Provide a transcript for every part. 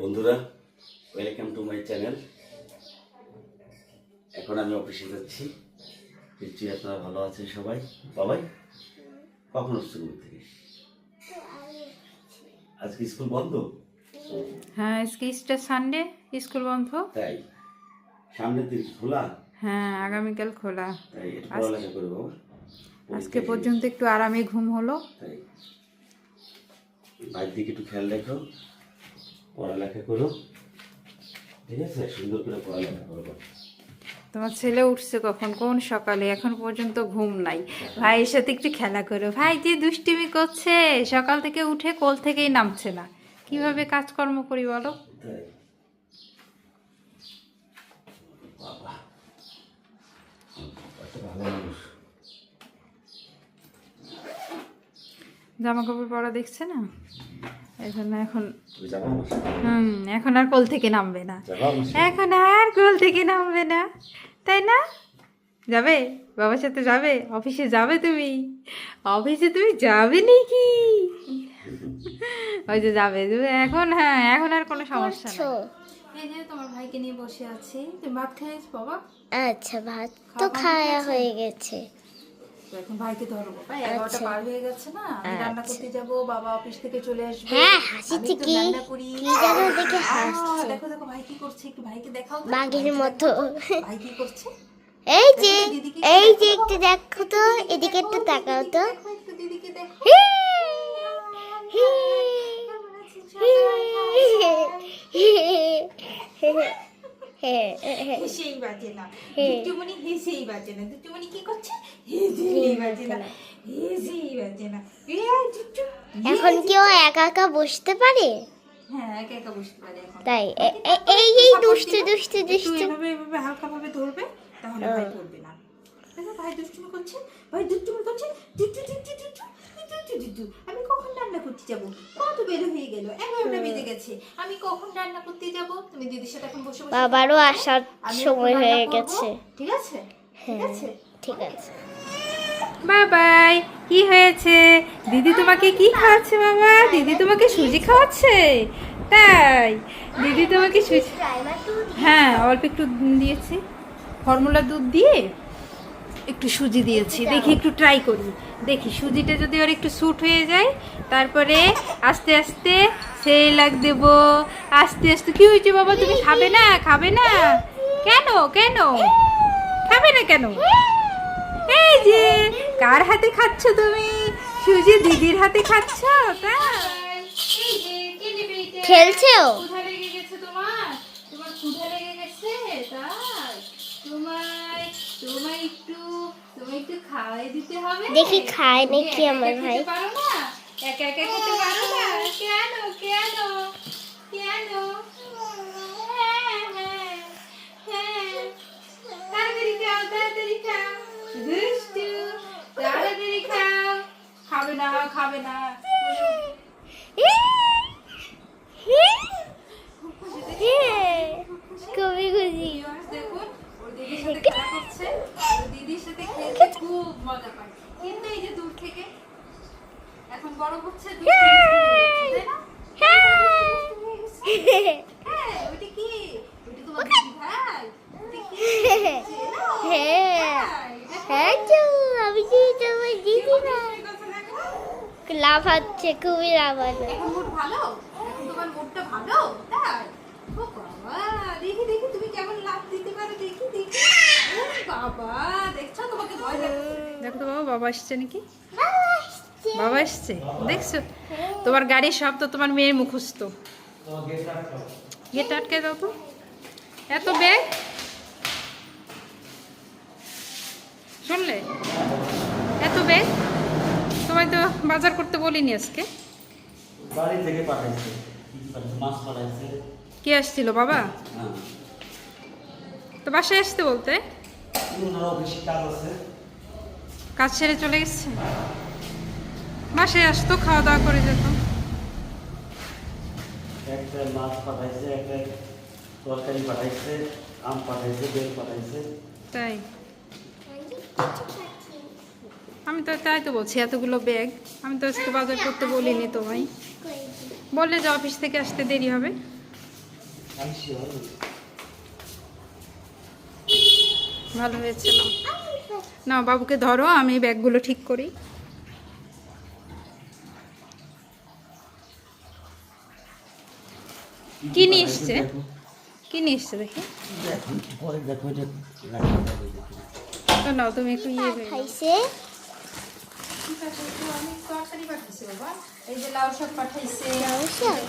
বন্ধুরা welcome to my channel এখন আমি অফিসে যাচ্ছি। নিশ্চয়ই আপনারা ভালো আছেন সবাই। বাবাই কখন স্কুল থেকে? আজকে স্কুল বন্ধ? হ্যাঁ আজকে ইস্টার সানডে স্কুল বন্ধ। তাই? সামনের দিন খোলা? হ্যাঁ আগামীকাল খোলা। তাই একটু পড়ালেখা করে আজকে পর্যন্ত একটু আরামে ঘুম হলো। তাই দিকে একটু খেয়াল রেখো। পড়ালেখা করো ঠিক আছে? সুন্দর করে পড়ালেখা করো। তোমার ছেলে উঠছে কখন? কোন সকালে? এখন পর্যন্ত ঘুম নাই। ভাইয়ের সাথে একটু খেলা করো। ভাই যে দুষ্টিমি করছে সকাল থেকে উঠে কোল থেকেই নামছে না। কীভাবে কাজকর্ম করি বলো? জামা কাপড় পরা দেখছে না? এখন এখন? হুম এখন আর কোল থেকে নামবে না? এখন আর কোল থেকে নামবে না। তাই না? যাবে? বাবার সাথে যাবে? অফিসে যাবে তুমি? অফিসে তুমি যাবে নাকি? ওই যে যাবে। তুমি এখন হ্যাঁ এখন আর কোনো সমস্যা নেই। যে তোমার ভাইকে নিয়ে বসে আছি। ভাত খাইছ বাবা? আচ্ছা ভাত তো খাওয়া হয়ে গেছে। তো এখন ভাইকে ধরো বাবা এগারোটা পার হয়ে গেছে না আমি রান্না করতে যাব বাবা অফিস থেকে চলে আসবে। হ্যাঁ হাসিতে কি কি যেন দেখে হাসছে। দেখো দেখো ভাই কি করছে একটু ভাইকে দেখাও বাঘের মতো। ভাই কি করছে? এই যে এই যে একটু দেখো তো এদিকে একটু তাকাও তো। দিদিকে দেখো। হি, হি, হি, হি, হি, হি। হেসেই বাজে না। দুটুমনি হেসেই বাজে না। দুটুমনি কি করছে? হেসেই বাজে না। হেসেই বাজে না। এখন কেউ একা একা বসতে পারে? হ্যাঁ একা একা বসতে পারে তাই এই এই দুষ্টু দুষ্টু দুষ্টু। এভাবে এভাবে হালকা ভাবে ধরবে তাহলে ভাই পড়বে না। ভাই দুষ্টুমি করছে ভাই দুষ্টুমি করছে দুষ্টু দুষ্টু দুষ্টু আমি কখন রান্না করতে যাব কত বের হয়ে গেল এগারোটা বেজে গেছে আমি কখন রান্না করতে যাব তুমি দিদির সাথে এখন বসে বসে বাবারও আসার সময় হয়ে গেছে ঠিক আছে ঠিক হ্যাঁ আছে ঠিক আছে বাবাই কি হয়েছে দিদি তোমাকে কি খাওয়াচ্ছে বাবা দিদি তোমাকে সুজি খাওয়াচ্ছে তাই দিদি তোমাকে সুজি হ্যাঁ অল্প একটু দিয়েছি ফর্মুলা দুধ দিয়ে একটু সুজি দিয়েছি। দেখি একটু ট্রাই করি। দেখি সুজিটা যদি ওর একটু স্যুট হয়ে যায় তারপরে আস্তে আস্তে সেই লাগ দেব। আস্তে আস্তে। কি হয়েছে বাবা? তুমি খাবে না? খাবে না? কেন? কেন? খাবে না কেন? এই যে কার হাতে খাচ্ছ তুমি? সুজি দিদির হাতে খাচ্ছ? ক্ষুধা লেগে গেছে তোমার। তোমার ক্ষুধা লেগে গেছে তাই তোমায় তোমায় একটু তোমায় একটু খাওয়াই দিতে হবে। দেখি খায় নাকি আমার ভাই। পারো না? একা একা খেতে পারো না? কেন কেন কেন? হ্যাঁ হ্যাঁ হ্যাঁ। তাড়াতাড়ি খাও তাড়াতাড়ি খাও। দুষ্টু তাড়াতাড়ি খাও। খাবে না খাবে না। খুবই খুশি। দেখুন ওর দিদির সাথে খেলা করছে। ওর দিদির সাথে খেলতে খুব মজা পায়। কিন্তু এই যে দূর থেকে এখন বড় হচ্ছে দূর থেকে দুষ্টু হয়ে ওইটা কি? তোমার ভাই? কি? হ্যাঁ। হ্যাঁ আমি যে তোমার দিদি না এই কথা দেখো। লাভ হচ্ছে খুবই লাভ হচ্ছে এখন মুড ভালো? এখন তোমার মুডটা ভালো? তাই? ও বাবা দেখি দেখি তুমি কেমন লাভ দিতে পারো দেখি দেখি। বাবা দেখছ তোমাকে ভয় দেখো তো বাবা বাবা আসছে নাকি? বাবা আসছে। দেখছ? তোমার গাড়ির সব তো তোমার মেয়ের মুখস্থ। গেট আটকে দাও তো। এত ব্যাগ শুনলে? এত ব্যাগ তোমায় তো বাজার করতে বলিনি আজকে। বাড়ি থেকে পাঠাইছে। মাছ পাঠাইছে। কে আসছিল বাবা? তো বাসায় আসতে বলতে? কাজ আছে। কাজ ছেড়ে চলে গেছে বাসায় আসতো খাওয়া দাওয়া করে যেত। একটা মাছ পাঠাইছে একটা তরকারি পাঠাইছে আম পাঠাইছে বেল পাঠাইছে। তাই? আমি তো তাই তো বলছি এতগুলো ব্যাগ। আমি তো আজকে বাজার করতে বলিনি তোমায় বললে যে অফিস থেকে আসতে দেরি হবে। ভালো হয়েছে না। না বাবুকে ধরো আমি ব্যাগগুলো ঠিক করি। কি নিয়ে এসছে? কি নিয়ে এসছে দেখি? নাও তুমি একটু ইয়ে খাইছে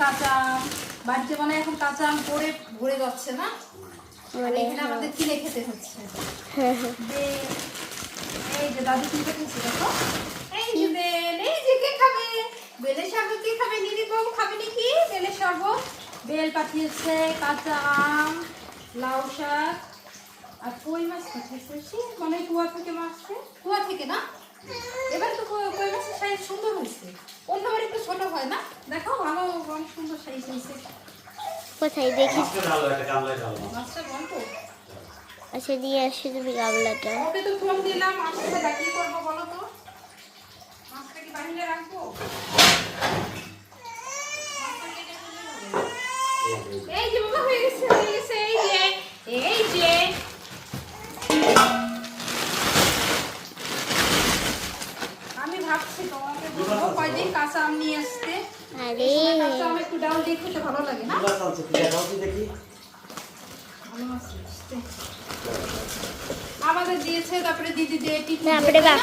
কাঁচা আম। বাড়িতে মানে এখন কাঁচা আম পরে ভরে যাচ্ছে না? মানে এখানে আমাদের কিনে খেতে হচ্ছে। হ্যাঁ হ্যাঁ। বেল, এই যে দাদু কি পাঠিয়েছে দেখো। এই যে বেল এই যে কে খাবে? বেলের শরবত কে খাবে? নিদি বাবু খাবে নাকি? বেলের শরবত। বেল পাঠিয়েছে কাঁচা আম লাউ শাক আর কই মাছ পাঠিয়েছে? সে মানে কুয়া থেকে মাছছে কুয়া থেকে না? এবার তো কই কই মাছের সাইজ সুন্দর হয়েছে। অন্যবার একটু ছোট হয় না? দেখো ভালো অনেক সুন্দর সাইজ হয়েছে। কোথায় দেখি আচ্ছা দিয়ে আসি তুমি গামলাটা। ওকে তো ফোন দিলাম আসতে না কি করব বলো তো? মাছটা কি বাহিরে রাখব? মাছটা কেটে ফেললে হবে। এই যে বাবা হয়ে গেছে হয়ে গেছে এই যে এই যে। আমি ভাবছি তোমাকে বলব কয়দিন কাঁচা আম নিয়ে আসতে? আরে। এই সময় কাঁচা আম একটু ডাল দিয়ে খেতে ভালো লাগে না মাছ আনছে কি দেখাও কি দেখি ভালো মাছ আসতে। আমাদের দিয়েছে তারপরে দিদি দিয়ে টিফিন বাপ।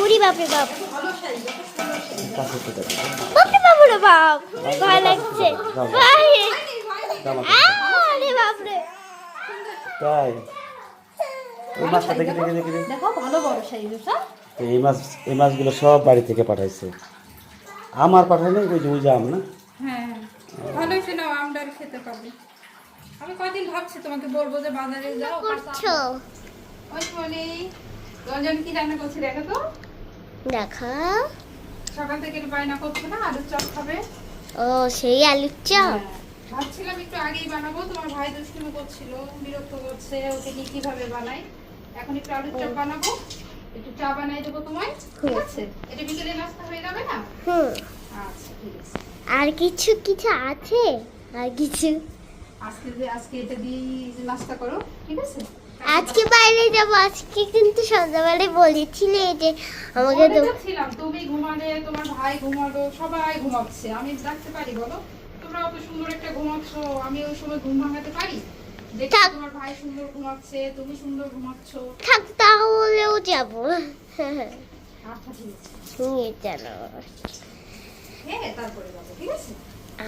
উড়ি বাপরে বাপ। ভালো সাইজ সুন্দর সাইজ কাছে তো দেখো বাপরে বাপরে বাপ। ভয় লাগছে। আরে বাপরে। তাই। এই মাছটা দেখে দেখে দেখে দেখে। দেখো ভালো বড় সাইজ এই মাছ এই মাছগুলো সব বাড়ি থেকে পাঠাইছে। আমার পাঠায়নি ওই যে ওই যে আম না? হ্যাঁ ভালো হয়েছে আমটা খেতে পারবে। আমি কয়দিন ভাবছি তোমাকে বলব যে বাজারে যাও করছ? ওই মানে রঞ্জন কি রান্না করছে দেখো তো? দেখা। সকাল থেকে বায়না করছে না আলুর চপ খাবে। ও সেই আলুর চপ? হ্যাঁ। ভাবছিলাম একটু আগেই বানাবো তোমার ভাই দুষ্টুমি করছিল বিরক্ত করছে ওকে নিয়ে কীভাবে বানাই? এখন একটু আলুর চপ বানাবো। একটু চা বানাই দেবো তোমায় ঠিক আছে? এটা বিকেলে নাস্তা হয়ে যাবে না? হুম। আচ্ছা ঠিক আছে। আর কিছু কিছু আছে? আর কিছু? আজকে যে আজকে এটা দিয়ে নাস্তা করো ঠিক আছে? আজকে বাইরে যাব আজকে কিন্তু সন্ধ্যাবেলায় বলেছিলে যে আমাকে তো ছিলাম তুমি ঘুমালে তোমার ভাই ঘুমালো সবাই ঘুমাচ্ছে। আমি রাখতে পারি বলো? তোমরা অত সুন্দর একটা ঘুমাচ্ছ আমি ওই সময় ঘুম ভাঙাতে পারি? দেখো তোমার ভাই সুন্দর ঘুমাচ্ছে তুমি সুন্দর ঘুমাচ্ছ। থাক তাহলেও যাব আচ্ছা ঠিক আছে নিয়ে আছে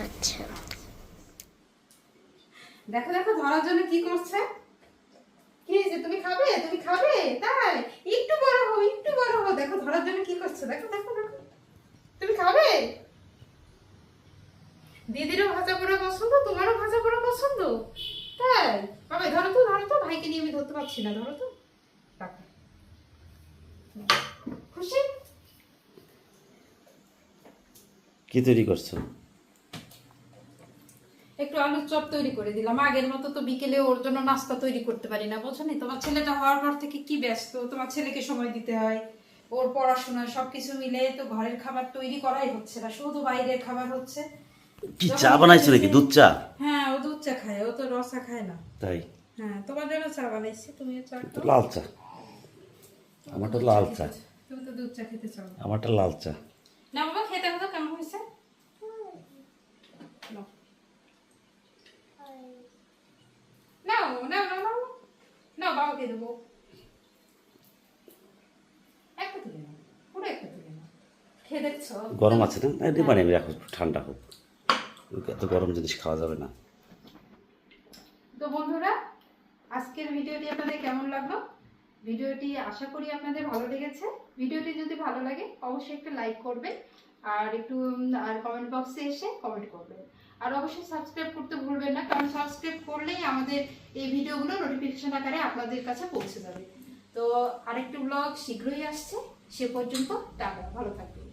আচ্ছা। দেখো দেখো, ধরার জন্য কি করছে? কি হয়েছে? তুমি খাবে? তুমি খাবে? তাই? একটু বড় হও, একটু বড় হও। দেখো, ধরার জন্য কি করছে? দেখো দেখো দেখো। তুমি খাবে? দিদিরও ভাজা পোড়া পছন্দ, তোমারও ভাজা পোড়া পছন্দ? তাই? বাবা ধরো তো ধরো তো। ভাইকে নিয়ে আমি ধরতে পারছি না, ধরো তো। খুশি? কি তৈরি করছ? একটু আলুর চপ তৈরি করে দিলাম। আগের মতো তো বিকেলে ওর জন্য নাস্তা তৈরি করতে পারি না বোঝো তোমার ছেলেটা হওয়ার পর থেকে কি ব্যস্ত? তোমার ছেলেকে সময় দিতে হয় ওর পড়াশোনা সবকিছু মিলে তো ঘরের খাবার তৈরি করাই হচ্ছে না শুধু বাইরের খাবার হচ্ছে। কি চা বানাইছো নাকি? দুধ চা? হ্যাঁ ও দুধ চা খায় ও তো রসা খায় না। তাই? হ্যাঁ তোমার জন্য চা বানাইছি তুমিও চা লাল চা। আমারটা লাল চা। তুমি তো দুধ চা খেতে চাও। আমারটা লাল চা। না বাবা খেতে হতো কেমন হয়েছে? নাও। নাও নাও নাও নাও বাবাকে দেবো। একটা তুলে নাও পুরো একটা তুলে নাও খেয়ে দেখছ? গরম আছে না? না দিবানি আমি রাখো ঠান্ডা হোক। এত গরম জিনিস খাওয়া যাবে না। তো বন্ধুরা আজকের ভিডিওটি আপনাদের কেমন লাগল? ভিডিওটি আশা করি আপনাদের ভালো লেগেছে। ভিডিওটি যদি ভালো লাগে, অবশ্যই একটু লাইক করবে আর একটু আর কমেন্ট বক্সে এসে কমেন্ট করবেন। আর অবশ্যই সাবস্ক্রাইব করতে ভুলবেন না, কারণ সাবস্ক্রাইব করলেই আমাদের এই ভিডিওগুলো নোটিফিকেশন আকারে আপনাদের কাছে পৌঁছে যাবে। তো আরেকটি ব্লগ শীঘ্রই আসছে। সে পর্যন্ত টাকা ভালো থাকবেন।